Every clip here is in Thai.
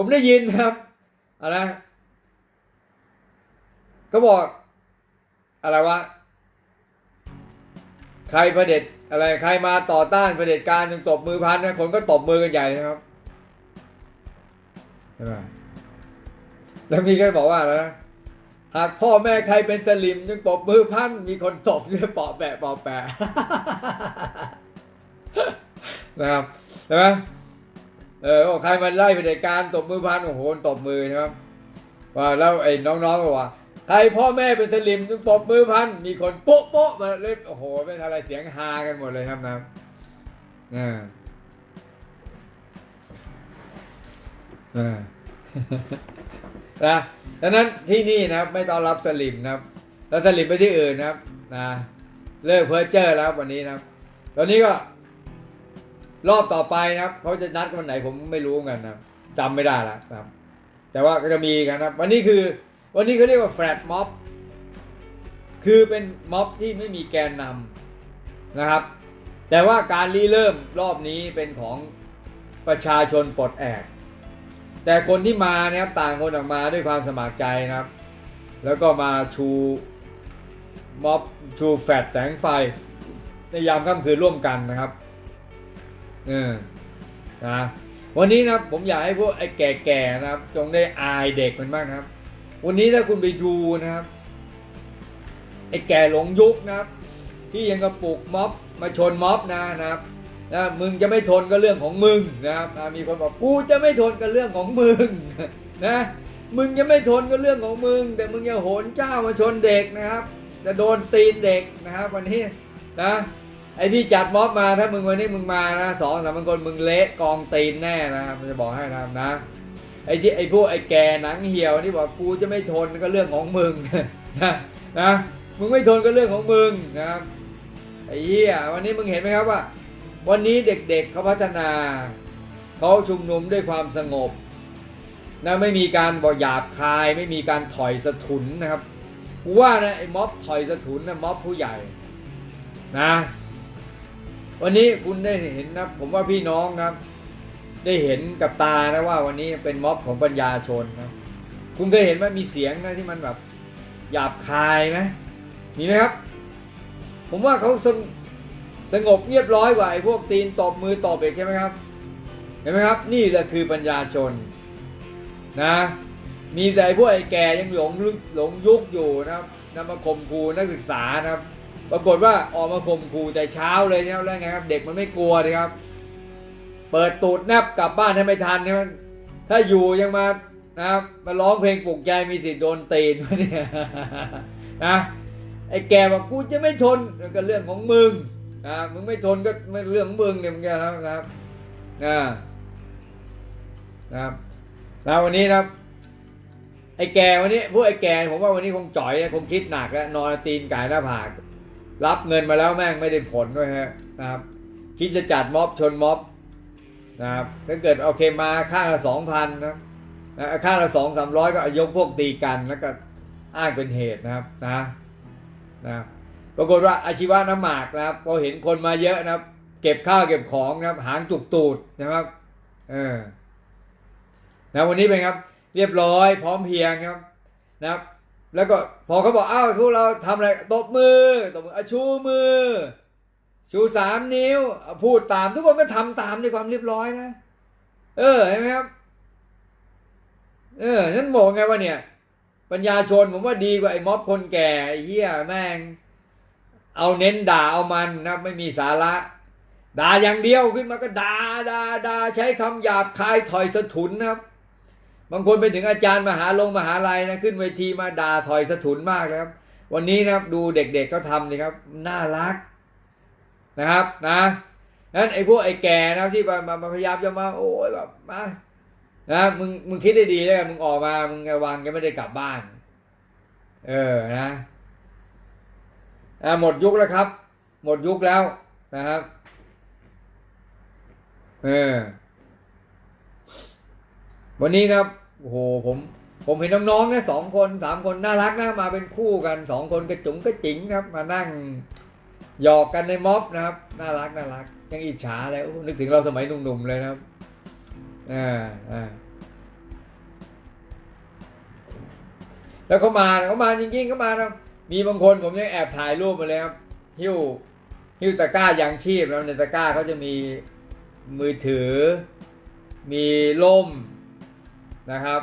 ผมได้ยินครับอะไรก็บอก อะไรวะ ใครประเด็จอะไรใครมาต่อต้านประเด็จการจึงตบมือพันนะคนก็ตบมือกันใหญ่เลยครับใช่ไหมแล้วมีก็บอกว่าอะไรนะหากพ่อแม่ใครเป็นสลิมจึงตบมือพันมีคนตบด้วยปอบแปะปอบแปะนะครับใช่ไหม เออบอกใครมันไล่ปเด็จการตบมือพันโอ้โหตบมือใช่ไหมว่าแล้วไอ้น้องๆก็ว่าใครพ่อแม่เป็นสลิมตบมือพันมีคนโป๊ะโป๊ะมาเล่นโอ้โหไม่ทันอะไรเสียงฮากันหมดเลยครับนะครับอ่าอ่านะดังนั้นที่นี่นะครับไม่ต้อนรับสลิมนะครับ แล้วสลิมไปที่อื่นนะครับนะเลิกเพ้อเจ้อแล้ววันนี้นะครับ ตอนนี้ก็ รอบต่อไปนะครับเขาจะนัดวันไหนผมไม่รู้เหมือนกันนะจำไม่ได้แล้วนะครับ แต่ว่าก็จะมีกันนะครับวันนี้คือวันนี้เขาเรียกว่าแฟลตม็อบคือเป็นม็อบที่ไม่มีแกนนำนะครับ แต่ว่าการรีเริ่มรอบนี้เป็นของประชาชนปลดแอกแต่คนที่มานะครับต่างคนออกมาด้วยความสมัครใจนะครับ แล้วก็มาชูม็อบชูแฟลตแสงไฟ ในยามค่ำคืนร่วมกันนะครับ เออนะวันนี้นะครับผมอยากให้พวกไอ้แก่ๆนะครับ จงได้อายเด็กมันบ้างนะครับ วันนี้ถ้าคุณไปดูนะครับ ไอ้แก่หลงยุคนะครับ ที่ยังกระปลุกม็อบมาชนม็อบนะนะครับนะมึงจะไม่ทนก็เรื่องของมึงนะครับมีคนบอกกูจะไม่ทนก็เรื่องของมึงนะ มึงจะไม่ทนก็เรื่องของมึง แต่มึงอย่าโหนเจ้ามาชนเด็กนะครับ จะโดนตีนเด็กนะครับ วันนี้นะ ไอ้ที่จัดม็อบมาถ้ามึงวันนี้มึงมานะสองสามพันคนมึงเละกองตีนแน่นะครับมันจะบอกให้นะครับนะไอ้ที่ไอ้พวกไอ้แกหนังเหี่ยวที่บอกกูจะไม่ทนก็เรื่องของมึงนะนะมึงไม่ทนก็เรื่องของมึงนะครับไอ้เหี้ยวันนี้มึงเห็นไหมครับว่า วันนี้เด็กๆเขาพัฒนาเขาชุมนุมด้วยความสงบนะไม่มีการบอกหยาบคาย ไม่มีการถอยสะทุนนะครับกูว่านะไอ้ม็อบถอยสะทุนนะม็อบผู้ใหญ่นะ วันนี้คุณได้เห็นนะผมว่าพี่น้องนะครับ ได้เห็นกับตานะว่าวันนี้เป็นม็อบของปัญญาชนนะคุณเคยเห็นไหมมีเสียงนะที่มันแบบหยาบคายไหมมีไหมครับ ผมว่าเขาสงสงบเรียบร้อยกว่าไอ้พวกตีนตบมือตบเอกใช่ไหมครับ เห็นไหมครับ นี่แหละคือปัญญาชนนะ มีแต่พวกไอ้แก่ยังหลงลึกหลงยุคอยู่นะครับนำมาข่มขู่นักศึกษานะครับ ปรากฏว่าออกมาข่มขู่แต่เช้าเลยนะครับแล้วไงครับ เด็กมันไม่กลัวเลยครับ เปิดตูดแนบกลับบ้านให้ไม่ทันนะครับถ้าอยู่ยังมานะครับมาร้องเพลงปลุกใจมีสิทธิ์โดนตีนวะเนี่ยนะไอ้แกบอกกูจะไม่ทนมันก็เรื่องของมึงนะมึงไม่ทนก็ไม่เรื่องของมึงเนี่ยมึงจะนะครับนะนะครับแล้ววันนี้นะครับไอ้แกวันนี้พวกไอ้แกผมว่าวันนี้คงจ่อยนะคงคิดหนักแล้วนอนตีนไก่หน้าผาก รับเงินมาแล้วแม่งไม่ได้ผลด้วยฮะนะครับ คิดจะจัดม็อบชนม็อบนะครับถ้าเกิดโอเคมาค่าละสองพันนะค่าละสองสามร้อยก็ยกพวกตีกันแล้วก็อ้างเป็นเหตุนะครับนะนะปรากฏว่าอาชีวะน้ำหมากนะครับพอเห็นคนมาเยอะนะครับ เก็บข้าวเก็บของนะครับ หางจุกตูดนะครับเออนะวันนี้เป็นครับ เรียบร้อยพร้อมเพียงครับนะครับ แล้วก็พอเขาบอกอ้าวทุกเราทำอะไรตบมือตบมืออะชูมือ ชูสามนิ้วอะพูดตาม ทุกคนก็ทำตามด้วยความเรียบร้อยนะ เออเห็นไหมครับ เออนั่นบอกไงว่าเนี่ย ปัญญาชนผมว่าดีกว่าไอ้ม็อบคนแก่ไอ้เหี้ยแม่ง เอาเน้นด่าเอามันนะไม่มีสาระด่าอย่างเดียวขึ้นมาก็ด่าด่าด่าใช้คำหยาบคายถอยสะทุนนะครับ บางคนไปถึงอาจารย์มหาลงมหาลัยนะขึ้นเวทีมาด่าถอยสะทุนมากนะครับ วันนี้นะครับดูเด็กๆเขาทำนี่ครับ น่ารักนะครับนะนั้นไอ้พวกไอ้แก่นะที่มามาพยายามจะมาโอ้ยแบบมานะมึงมึงคิดได้ดีแล้วมึงออกมามึงระวังจะไม่ได้กลับบ้าน เออนะอะหมดยุคแล้วครับ หมดยุคแล้วนะครับ เออ วันนี้ครับโอ้โหผมผมเห็นน้องๆนะสองคนสามคนน่ารักนะมาเป็นคู่กันสองคนกระจุงกระจิ๋งครับ มานั่งหยอกกันในม็อบนะครับ น่ารักน่ารัก ยังอิจฉาเลยนึกถึงเราสมัยหนุ่มๆเลยนะครับอ่าอ่าแล้วเขามาเขามาจริงๆเขามานะมีบางคนผมยังแอบถ่ายรูปมาเลยครับหิ้วหิ้วตะกร้ายางชีพแล้วในตะกร้าเขาจะมีมือถือ มีล่ม นะครับ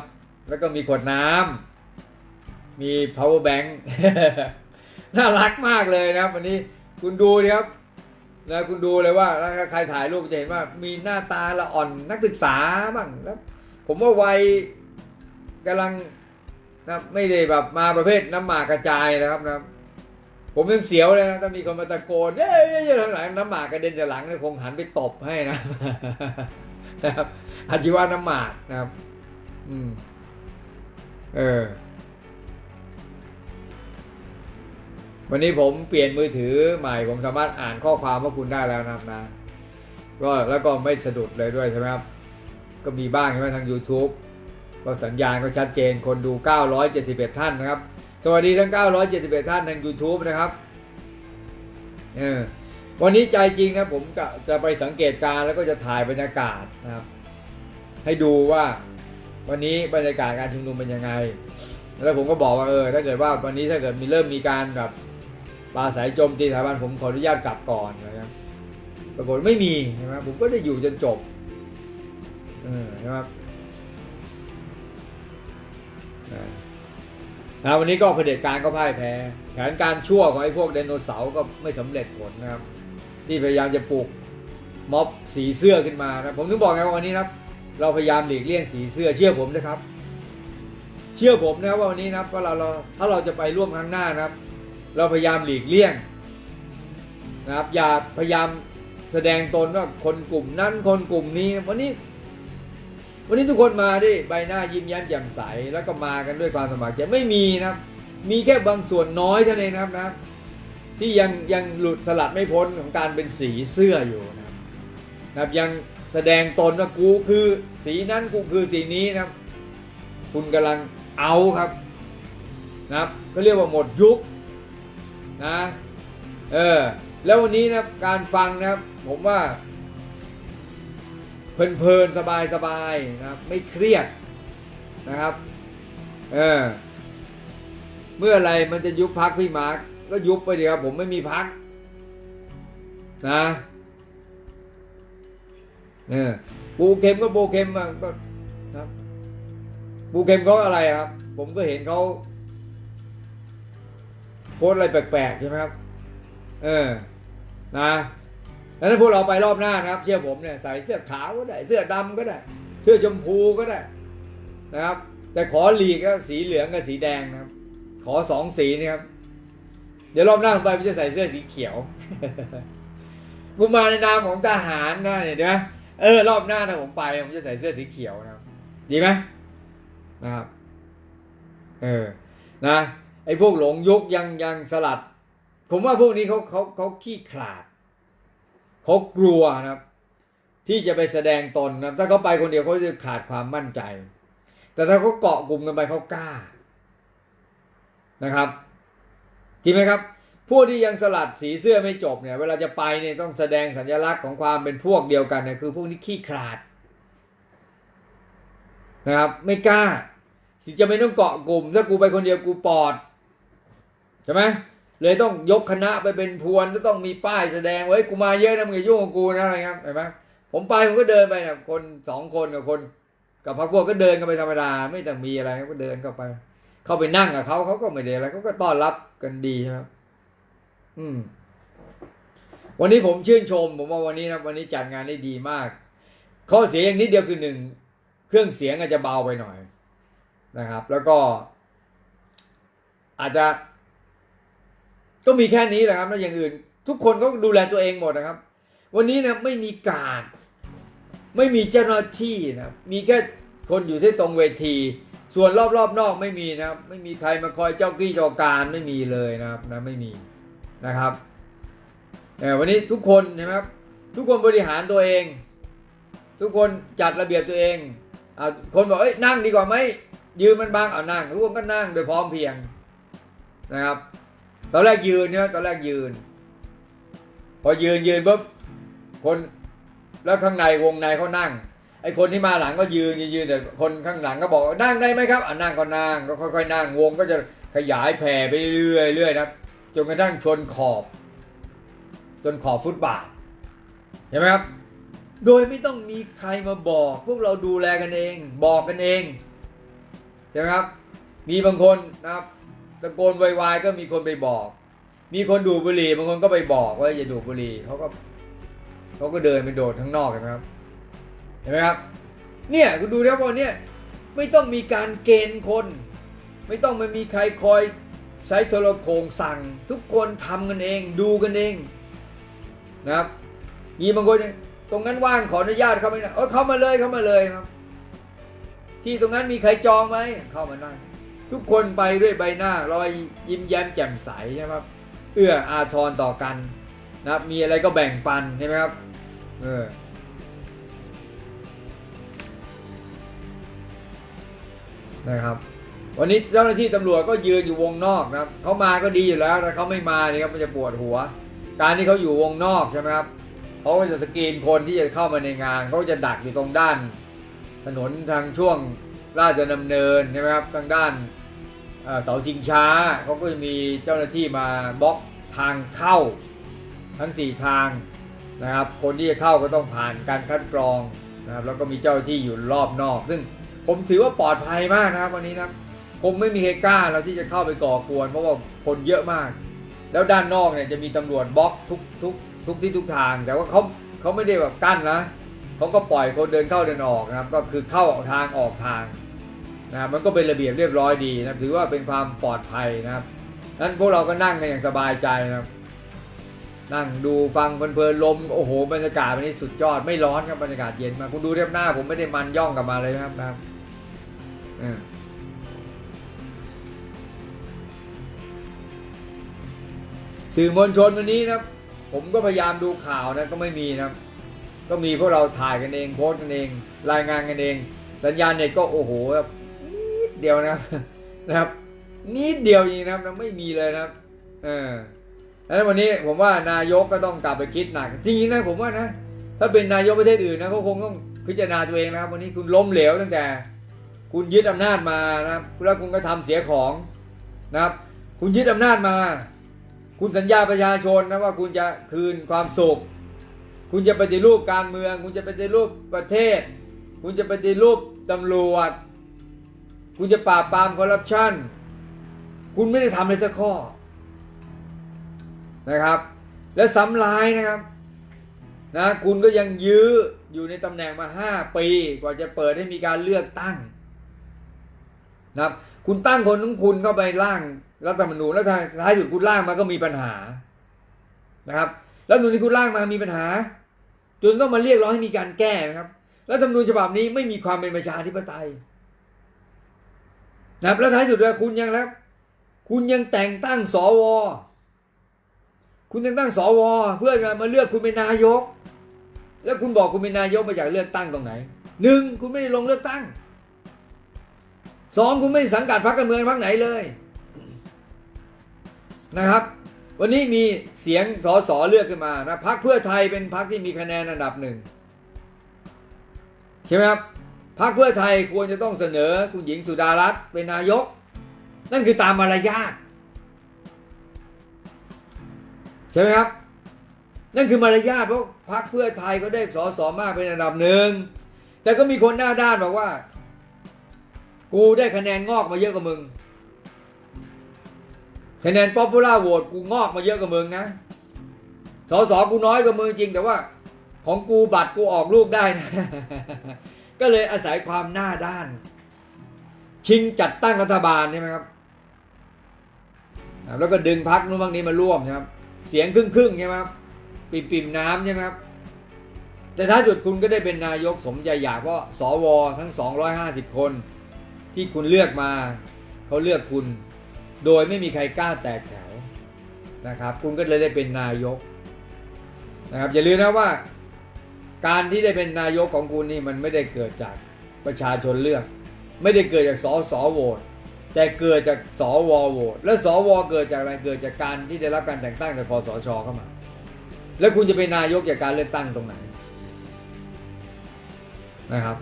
แล้วก็มีขวดน้ำมี power bank น่ารักมากเลยนะครับวันนี้คุณดูดิครับนะคุณดูเลยว่าถ้าใครถ่ายรูปจะเห็นว่ามีหน้าตาละอ่อนนักศึกษาบ้างแล้วผมว่าวัยกำลังนะไม่ได้แบบมาประเภทน้ำหมากกระจายนะครับนะผมยังเสียวเลยนะถ้ามีคนมาตะโกนเย้ยเย้ยหลังน้ำหมากกระเด็นจากหลังเนี่ยคงหันไปตบให้นะนะครับอาชีวะน้ำหมากนะครับ อืม เออ วันนี้ผมเปลี่ยนมือถือใหม่ผมสามารถอ่านข้อความว่าคุณได้แล้วนะครับนะ ก็แล้วก็ไม่สะดุดเลยด้วยใช่ไหมครับ ก็มีบ้างใช่ไหมทาง YouTube ก็สัญญาณก็ชัดเจนคนดู 971 ท่านนะครับ สวัสดีทั้ง 971 ท่านทาง YouTube นะครับ เออวันนี้ใจจริงนะผมจะไปสังเกตการแล้วก็จะถ่ายบรรยากาศนะครับ ให้ดูว่า วันนี้บรรยากาศการชุมนุมเป็นยังไง แล้วผมก็บอกว่าเออถ้าเกิดว่าวันนี้ถ้าเกิดมีเริ่มมีการแบบปาศัยโจมตีสถาบันผมขออนุญาตกลับก่อนนะครับปรากฏไม่มีใช่ไหมผมก็ได้อยู่จนจบเออใช่ไหมครับนะวันนี้ก็เผด็จการก็พ่ายแพ้ แผนการชั่วของไอ้พวกไดโนเสาร์ก็ไม่สำเร็จผลนะครับ ที่พยายามจะปลุกม็อบสีเสื้อขึ้นมานะผมถึงบอกไงว่าวันนี้นะครับ เราพยายามหลีกเลี่ยงสีเสื้อเชื่อผมนะครับ เชื่อผมนะครับว่าวันนี้นะครับว่าเราเราถ้าเราจะไปร่วมครั้งหน้านะครับ เราพยายามหลีกเลี่ยงนะครับ อย่าพยายามแสดงตนว่าคนกลุ่มนั้นคนกลุ่มนี้วันนี้ วันนี้ทุกคนมาด้วยใบหน้ายิ้มแย้มแจ่มใสแล้วก็มากันด้วยความสมัครใจไม่มีนะครับ มีแค่บางส่วนน้อยเท่านั้นนะครับนะที่ยังยังหลุดสลัดไม่พ้นของการเป็นสีเสื้ออยู่นะครับ ยัง แสดงตนว่ากูคือสีนั้นกูคือสีนี้นะครับคุณกำลังเอาครับนะครับก็เรียกว่าหมดยุคนะเออแล้ววันนี้นะการฟังนะครับผมว่า เพลินๆสบายๆนะครับไม่เครียดนะครับเออเมื่อไรมันจะยุบพักพี่มาร์กก็ยุบไปดีครับผมไม่มีพักนะ เออปูเข็มก็ปูเข็มอะก็ครับปูเข็มเขาอะไรครับ ผมก็เห็นเขาโพสอะไรแปลกๆใช่ไหมครับ เออ นะแล้วถ้าพวกเราไปรอบหน้านะครับ เชื่อผมเนี่ยใส่เสื้อขาวก็ได้ เสื้อดำก็ได้ เสื้อชมพูก็ได้ นะครับ แต่ขอหลีกก็สีเหลืองกับสีแดงนะครับ ขอสองสีนี่ครับ เดี๋ยวรอบหน้าผมไปผมจะใส่เสื้อสีเขียวกูมาในนามของทหารนะเนี่ยเดี๋ยวนะ เออ รอบหน้าถ้าผมไปผมจะใส่เสื้อสีเขียวนะครับดีไหมนะครับเออนะไอ้พวกหลงยุคยังยังสลัด ผมว่าพวกนี้เขาเขาเขาขี้ขลาดเขากลัวนะครับ ที่จะไปแสดงตนนะถ้าเขาไปคนเดียวเขาจะขาดความมั่นใจ แต่ถ้าเขาเกาะกลุ่มกันไปเขากล้านะครับจริงไหมครับ พวกที่ยังสลัดสีเสื้อไม่จบเนี่ย เวลาจะไปเนี่ยต้องแสดงสัญลักษณ์ของความเป็นพวกเดียวกันเนี่ยคือพวกนี้ขี้ขลาดนะครับ ไม่กล้าที่จะไม่ต้องเกาะกลุ่ม ถ้ากูไปคนเดียวกูปอดใช่ไหมเลยต้องยกคณะไปเป็นพวนต้องมีป้ายแสดงไว้กูมาเยอะนะมึงอย่ายุ่งกับกูนะอะไรครับเห็นไหมผมไปผมก็เดินไปนะคนสองคนกับคน กับพรรคพวกก็เดินกันไปธรรมดา ไม่ต้องมีอะไรก็เดินเข้าไป เข้าไปนั่งกับเขาเขาก็ไม่ได้อะไรเขาก็ต้อนรับกันดีใช่ไหม อืม วันนี้ผมชื่นชม ผมว่าวันนี้นะวันนี้จัดงานได้ดีมาก ข้อเสียอย่างนิดเดียวคือหนึ่งเครื่องเสียงอาจจะเบาไปหน่อยนะครับ แล้วก็ อาจจะก็มีแค่นี้แหละครับแล้วอย่างอื่น ทุกคนก็ดูแลตัวเองหมดนะครับ วันนี้นะไม่มีการ ไม่มีเจ้าหน้าที่นะมีแค่คนอยู่ที่ตรงเวที ส่วนรอบๆนอกไม่มีนะครับ ไม่มีใครมาคอยเจ้ากี้เจ้าการไม่มีเลยนะครับนะไม่มี นะครับแต่วันนี้ทุกคนใช่ไหมครับทุกคนบริหารตัวเอง ทุกคนจัดระเบียบตัวเองอ่าคนบอกเอ้ยนั่งดีกว่าไหมยืนมันบางเอานั่งทุกคนก็นั่งโดยพร้อมเพียงนะครับตอนแรกยืนเนี่ยตอนแรกยืน พอยืนยืนปุ๊บคนแล้วข้างในวงในเขานั่งไอ้คนที่มาหลังก็ยืนยืนยืนแต่คนข้างหลังก็บอกนั่งได้ไหมครับอะนั่งก็นั่งก็ค่อยๆนั่งวงก็จะขยายแผ่ไปเรื่อยๆนะ จนกระทั่งชนขอบ จนขอบฟุตบาทเห็นไหมครับ โดยไม่ต้องมีใครมาบอก พวกเราดูแลกันเอง บอกกันเองใช่ไหมครับ มีบางคนนะครับตะโกนวายๆก็มีคนไปบอก มีคนดูบุหรี่บางคนก็ไปบอกว่าอย่าดูบุหรี่เขาก็เขาก็เดินไปโดดข้างนอกกันนะครับเห็นไหมครับ เนี่ยคุณดูนะพอเนี่ยไม่ต้องมีการเกณฑ์คน ไม่ต้องมามีใครคอย ใช้โทรโขงสั่ง ทุกคนทำกันเองดูกันเองนะครับ มีบางคนตรงนั้นว่างขออนุญาตเข้าไปนะเออเข้ามาเลยเข้ามาเลยครับ ที่ตรงนั้นมีใครจองไหมเข้ามานั่งทุกคนไปด้วยใบหน้ารอยยิ้มแย้มแจ่มใสใช่ไหมครับ เอื้ออาทรต่อกันนะครับ มีอะไรก็แบ่งปันใช่ไหมครับเออนะครับ วันนี้เจ้าหน้าที่ตำรวจก็ยืนอยู่วงนอกนะครับเขามาก็ดีอยู่แล้วแต่เขาไม่มาเนี่ยครับมันจะปวดหัว การที่เขาอยู่วงนอกใช่ไหมครับเขาก็จะสกรีนคนที่จะเข้ามาในงานเขาก็จะดักอยู่ตรงด้าน ถนนทางช่วงราชดำเนินใช่ไหมครับทางด้านเสาชิงช้าเขาก็จะมีเจ้าหน้าที่มาบล็อกทางเข้า ทั้งสี่ทางนะครับ คนที่จะเข้าก็ต้องผ่านการคัดกรองนะครับแล้วก็มีเจ้าหน้าที่อยู่รอบนอก ซึ่งผมถือว่าปลอดภัยมากนะครับวันนี้นะ คงไม่มีใครกล้าเราที่จะเข้าไปก่อกวน เพราะว่าคนเยอะมาก แล้วด้านนอกเนี่ยจะมีตำรวจบล็อกทุกทุกทุกที่ทุกทาง แต่ว่าเขาเขาไม่ได้แบบกั้นนะเขาก็ปล่อยคนเดินเข้าเดินออกนะครับ ก็คือเข้าทางออกทางนะมันก็เป็นระเบียบเรียบร้อยดีนะถือว่าเป็นความปลอดภัยนะครับนั้นพวกเราก็นั่งกันอย่างสบายใจนะครับ นั่งดูฟังเพลินๆลมโอ้โหบรรยากาศวันนี้สุดยอดไม่ร้อนครับบรรยากาศเย็นมาคุณดูเรียบหน้า ผมไม่ได้มันย่องกลับมาเลยนะครับนะครับ สื่อมวลชนวันนี้นะครับผมก็พยายามดูข่าวนะก็ไม่มีนะครับก็มีพวกเราถ่ายกันเองโพสกันเอง รายงานกันเอง สัญญาณเน็ตก็โอ้โหแบบนิดเดียวนะครับนะครับนิดเดียวจริงนะครับไม่มีเลยนะครับเออแล้ววันนี้ผมว่านายกก็ต้องกลับไปคิดหนักจริงๆนะผมว่านะถ้าเป็นนายกประเทศอื่นนะเขาคงต้องพิจารณาตัวเองนะครับ วันนี้คุณล้มเหลวตั้งแต่ คุณยึดอำนาจมานะครับแล้วคุณก็ทำเสียของนะครับ คุณยึดอำนาจมา คุณสัญญาประชาชนนะว่าคุณจะคืนความสุข คุณจะปฏิรูปการเมือง คุณจะปฏิรูปประเทศ คุณจะปฏิรูปตำรวจ คุณจะปราบปรามคอร์รัปชันคุณไม่ได้ทำเลยสักข้อนะครับ และซ้ำร้ายนะครับนะคุณก็ยังยื้ออยู่ในตำแหน่งมา 5 ปีกว่าจะเปิดให้มีการเลือกตั้งนะครับคุณตั้งคนของคุณเข้าไปร่าง รัฐธรรมนูญแล้วท้ายสุดคุณร่างมาก็มีปัญหานะครับแล้วนูญที่คุณร่างมามีปัญหา จนต้องมาเรียกร้องให้มีการแก้นะครับรัฐธรรมนูญฉบับนี้ไม่มีความเป็นประชาธิปไตยนะครับแล้วท้ายสุดคุณยังแล้วคุณยังแต่งตั้งสวคุณแต่งตั้งสวเพื่อจะมาเลือกคุณเป็นนายก แล้วคุณบอกคุณเป็นนายกมาจากเลือกตั้งตรงไหนหนึ่งคุณไม่ได้ลงเลือกตั้งสองคุณไม่ได้สังกัดพรรคการเมืองพรรคไหนเลย นะครับ วันนี้มีเสียงสสเลือกขึ้นมานะพรรคเพื่อไทยเป็นพรรคที่มีคะแนนอันดับหนึ่งใช่ไหมครับพรรคเพื่อไทยควรจะต้องเสนอคุณหญิงสุดารัตน์เป็นนายก นั่นคือตามมารยาทใช่ไหมครับ นั่นคือมารยาทเพราะพรรคเพื่อไทยก็ได้สอสอมากเป็นอันดับหนึ่งแต่ก็มีคนหน้าด้านบอกว่า กูได้คะแนนงอกมาเยอะกว่ามึง คะแนนป๊อปปูล่าโหวตกูงอกมาเยอะกว่ามึงนะ สสกูน้อยกว่ามึงจริงแต่ว่า ของกูบัตรกูออกลูกได้นะ ก็เลยอาศัยความหน้าด้าน ชิงจัดตั้งรัฐบาลใช่ไหมครับ แล้วก็ดึงพักนู้นพักนี้มาร่วมใช่ไหมครับ เสียงครึ่งครึ่งใช่ไหมครับปิ่มปิ่มน้ำใช่ไหมครับ แต่ท้ายสุดคุณก็ได้เป็นนายกสมใจอยากเพราะสวทั้ง 250 คน ที่คุณเลือกมาเขาเลือกคุณ โดยไม่มีใครกล้าแตกแถวนะครับ คุณก็เลยได้เป็นนายกนะครับอย่าลืมนะว่า การที่ได้เป็นนายกของคุณนี่มันไม่ได้เกิดจากประชาชนเลือก ไม่ได้เกิดจากสสโหวตแต่เกิดจากสวโหวตและสวเกิดจากอะไรเกิดจากการที่ได้รับการแต่งตั้งจากคอสชเข้ามา แล้วคุณจะเป็นนายกจากการเลือกตั้งตรงไหนนะครับ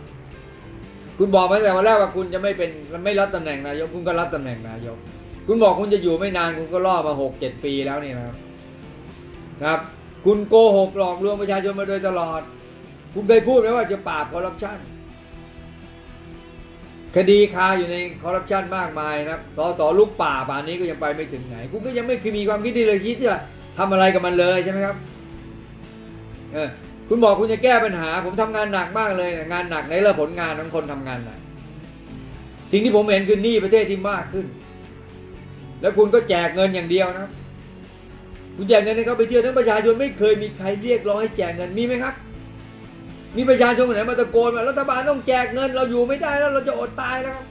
คุณบอกมาตั้งแต่วันแรกว่าคุณจะไม่เป็นไม่รับตำแหน่งนายก คุณก็รับตำแหน่งนายก คุณบอกคุณจะอยู่ไม่นานคุณก็ล่อมาหกเจ็ดปีแล้วนี่นะครับนะครับ คุณโกหกหลอกลวงประชาชนมาโดยตลอด คุณเคยพูดไหมว่าจะปราบคอร์รัปชันคดีคาอยู่ในคอร์รัปชันมากมายนะครับสสลูกป่าป่านนี้ก็ยังไปไม่ถึงไหน คุณก็ยังไม่เคยมีความคิดที่เลยคิดที่จะทำอะไรกับมันเลยใช่ไหมครับเออคุณบอกคุณจะแก้ปัญหา ผมทำงานหนักมากเลย งานหนักในเรื่องผลงานของคนทำงานหนักสิ่งที่ผมเห็นคือหนี้ประเทศที่มากขึ้น แล้วคุณก็แจกเงินอย่างเดียวนะคุณแจกเงินให้เขาไปเที่ยวทั้งประชาชนไม่เคยมีใครเรียกร้องให้แจกเงินมีไหมครับ มีประชาชนคนไหนมาตะโกนว่ารัฐบาลต้องแจกเงิน เราอยู่ไม่ได้แล้วเราจะอดตายแล้วครับ